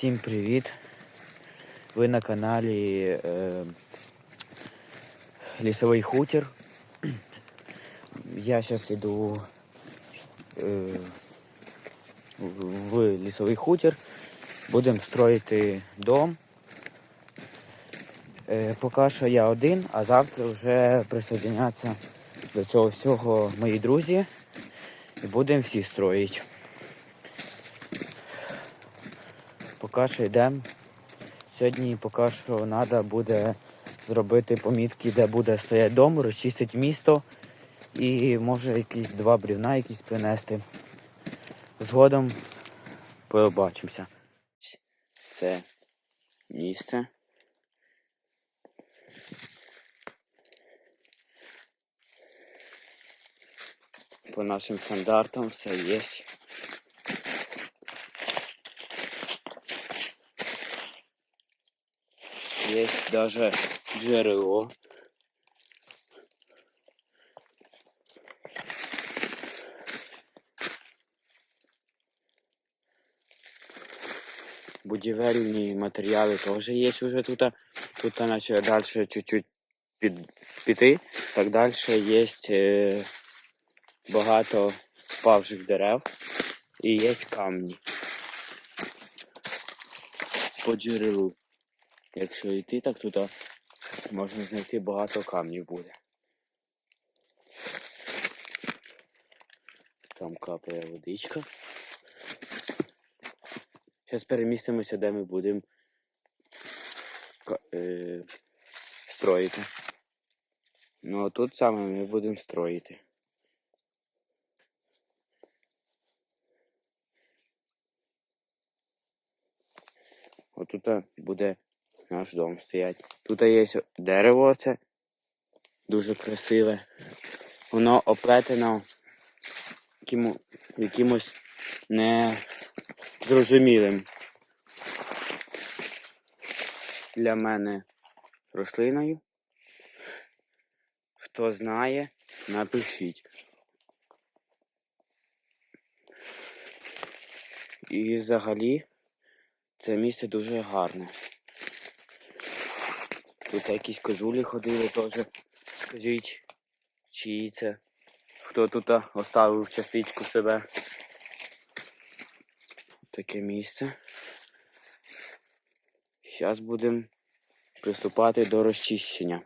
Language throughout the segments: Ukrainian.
Всім привіт! Ви на каналі е, Лісовий хутір. Я зараз йду е, в лісовий хутір. Будемо строїти дом. Е, поки що я один, а завтра вже присоединяться до цього всього мої друзі. І будемо всі строїти. Поки що йдемо. Сьогодні поки що треба буде зробити помітки, де буде стояти дом, розчистити місто і може якісь два брівна якісь принести. Згодом побачимося. Це місце. По нашим стандартам все є. Есть даже джерело. Будівельні матеріали теж є вже тут. Тут наче далі чуть-чуть під, піти. Так далі є е, багато впавших дерев і є камні по джерелу. Якщо йти, так тут можна знайти багато камнів буде. Там капає водичка. Зараз перемістимося, де ми будемо е, строїти. Ну а тут саме ми будемо строїти. Отут буде наш дом стоять. Тут є дерево оце. Дуже красиве. Воно оплетено якимось незрозумілим для мене рослиною. Хто знає, напишіть. І взагалі це місце дуже гарне. Тут якісь козулі ходили теж. Скажіть, чиї це? Хто тут оставив частичку себе? Таке місце. Зараз будемо приступати до розчищення.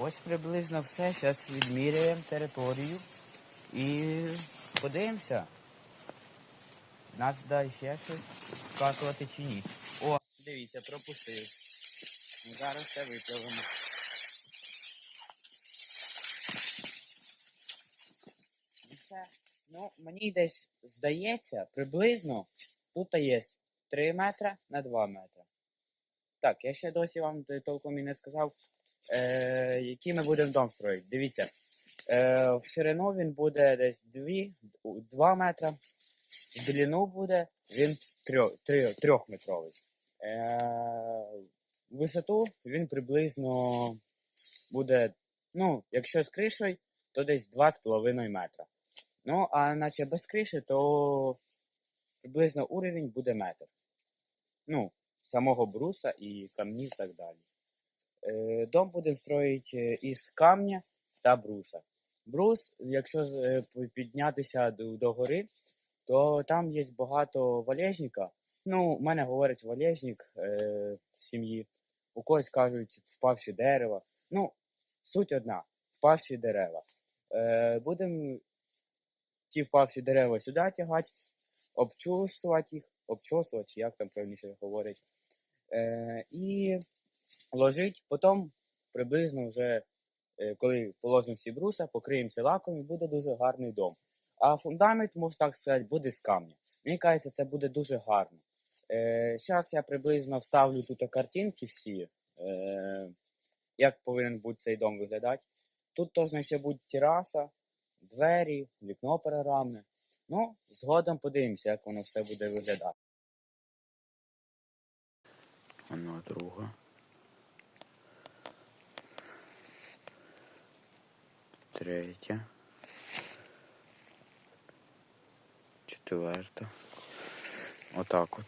Ось приблизно все. Зараз відміряємо територію і подивимося. Нас дай ще щось скатувати чи ні. О, дивіться, пропустив. Зараз все все. Ну, мені десь здається, приблизно тут є 3 метри на 2 метри. Так, я ще досі вам толком і не сказав, е, який ми будемо дом строїти. Дивіться, е, в ширину він буде десь 2, 2 метри, в длину буде він 3, 3, 3 метровий. Е, висоту він приблизно буде, ну, якщо з кришею, то десь 2,5 метра. Ну, а наче без криші, то приблизно уровень буде метр. Ну, самого бруса і камнів і так далі. Е, Дом будемо строїти із камня та бруса. Брус, якщо е, піднятися до, гори, то там є багато валежника. Ну, у мене говорять валежник е, в сім'ї. У когось кажуть впавші дерева. Ну, суть одна: впавші дерева. Е, будемо ті впавші дерева сюди тягати, обчусувати їх, обчосувати, як там правильніше говорять. Е, і ложить, потім приблизно вже, е, коли положимо всі бруса, покриємося лаком і буде дуже гарний дом. А фундамент, можна так сказати, буде з камня. Мені кажеться, це буде дуже гарно. Е, Зараз я приблизно вставлю тут картинки всі, е, як повинен бути цей дом виглядати. Тут должна ще бути тераса, двері, вікно панорамне. Ну, згодом подивимося, як воно все буде виглядати. Одна друга. Третя. Четверта. Отак от.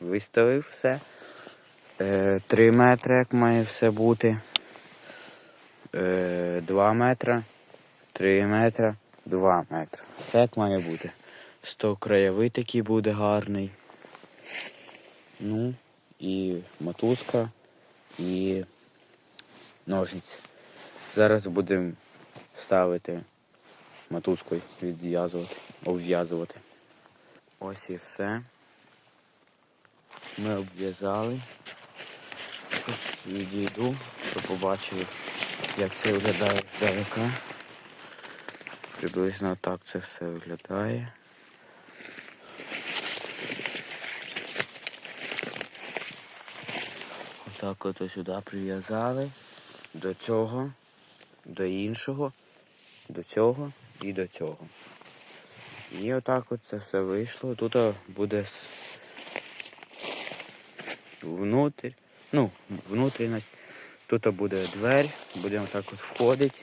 Виставив все. Е, Три метри, як має все бути. Е, Два метри. Три метри. Два метри. Все як має бути. Сто краєвий такий буде гарний. Ну, і мотузка, і ножниці. Зараз будемо ставити мотузкою, відв'язувати, обв'язувати. Ось і все. Ми обв'язали. Відійду, щоб побачили, як це виглядає здалека. Приблизно так це все виглядає. Отак от сюди прив'язали. До цього, до іншого, до цього і до цього. І отак от це все вийшло. Тут буде внутрь, ну, внутрішність. Тут буде двері, будемо так от входити.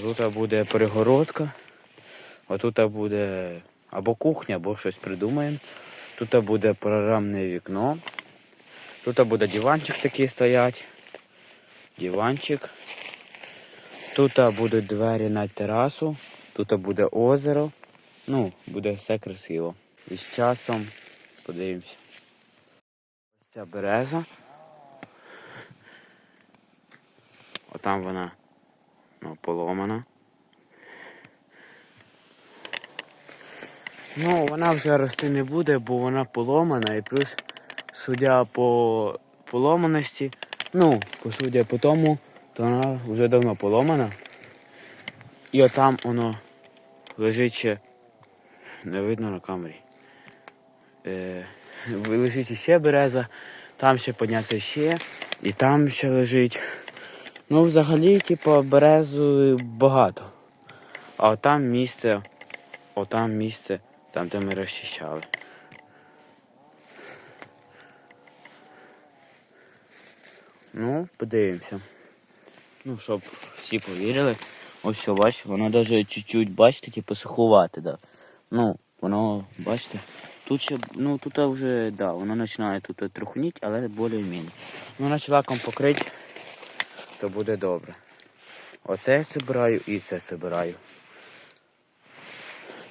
Тут буде перегородка. Отут буде або кухня, або щось придумаємо. Тут буде прорамне вікно. Тут буде диванчик такий стоять. Диванчик. Тут будуть двері на терасу. Тут буде озеро. Ну, буде все красиво. І з часом подивимось. Ось ця береза. Отам вона ну, поломана. Ну, вона вже рости не буде, бо вона поломана і плюс, судя по поломаності, ну, по судя по тому, то вона вже давно поломана. І отам воно лежить ще, не видно на камері. Е, лежить ще береза, там ще підняти ще, і там ще лежить. Ну, взагалі, типу, березу багато. А отам місце, отам місце, там, де ми розчищали. Ну, подивимося. Ну, щоб всі повірили. Ось що, бачите, воно навіть чуть-чуть, бачите, типу сухувати, да. Ну, воно, бачите, тут ще, ну тут вже, да, воно починає тут трухніть, але більш-менш. Ну, наче лаком покрити, то буде добре. Оце я собираю і це собираю.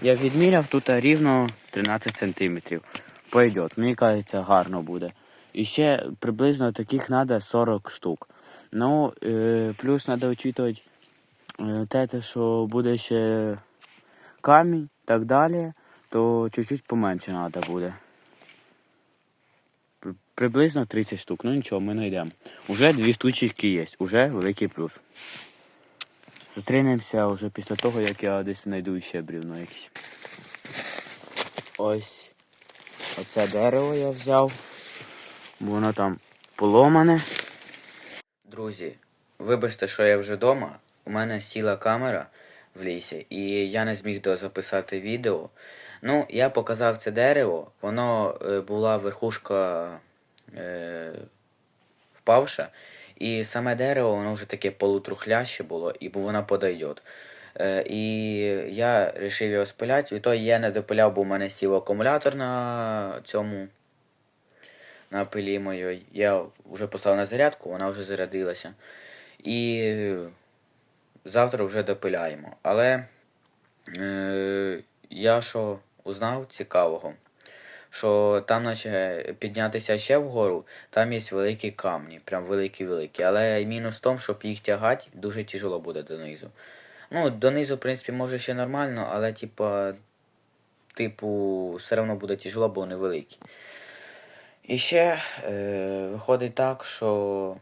Я відміряв тут рівно 13 сантиметрів. Пойдет, мені кажеться, гарно буде. І ще приблизно таких треба 40 штук. Ну, е, плюс треба учитувати е, те, що буде ще камінь і так далі, то чуть-чуть поменше треба буде. Приблизно 30 штук. Ну нічого, ми знайдемо. Уже дві штучки є, уже великий плюс. Зустрінемося вже після того, як я десь знайду ще брівно якесь. Ось оце дерево я взяв. Воно там поломане. Друзі, вибачте, що я вже вдома. У мене сіла камера в лісі, і я не зміг дозаписати відео. Ну, я показав це дерево, воно е, була верхушка е, впавша, і саме дерево, воно вже таке полутрухляще було, і воно подойдет. Е, і я вирішив його спиляти, і то я не допиляв, бо в мене сів акумулятор на цьому на пилі моїй. Я вже поставив на зарядку, вона вже зарядилася. І завтра вже допиляємо. Але е, я що узнав цікавого, що там, наче піднятися ще вгору, там є великі камні, прям великі-великі. Але мінус в тому, щоб їх тягати, дуже тяжело буде донизу. Ну, донизу, в принципі, може ще нормально, але типа, типу, все одно буде тяжело, бо вони великі. І ще е, виходить так, що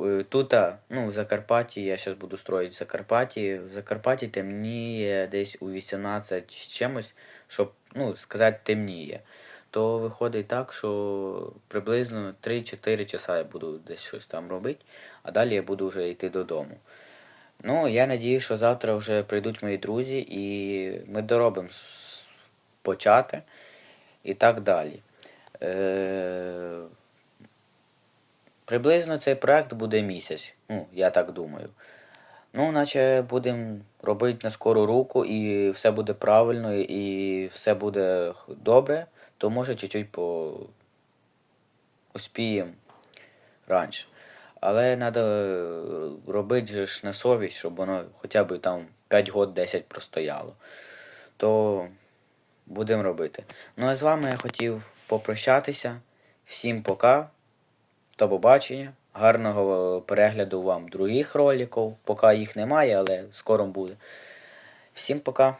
е, тут, ну, в Закарпатті, я зараз буду строїти в Закарпатті, в Закарпатті темніє десь у 18 з чимось, щоб ну, сказати темніє. То виходить так, що приблизно 3-4 часа я буду десь щось там робити, а далі я буду вже йти додому. Ну, я надію, що завтра вже прийдуть мої друзі і ми доробимо почати і так далі. Е, Приблизно цей проект буде місяць. Ну, я так думаю. Ну, наче будемо робити на скору руку, і все буде правильно, і все буде добре, то може чуть-чуть по успіємо раніше. Але треба робити ж на совість, щоб воно хоча б там 5 год 10 простояло. То будемо робити. Ну а з вами я хотів попрощатися. Всім пока. До побачення. Гарного перегляду вам других роликів. Поки їх немає, але скоро буде. Всім пока.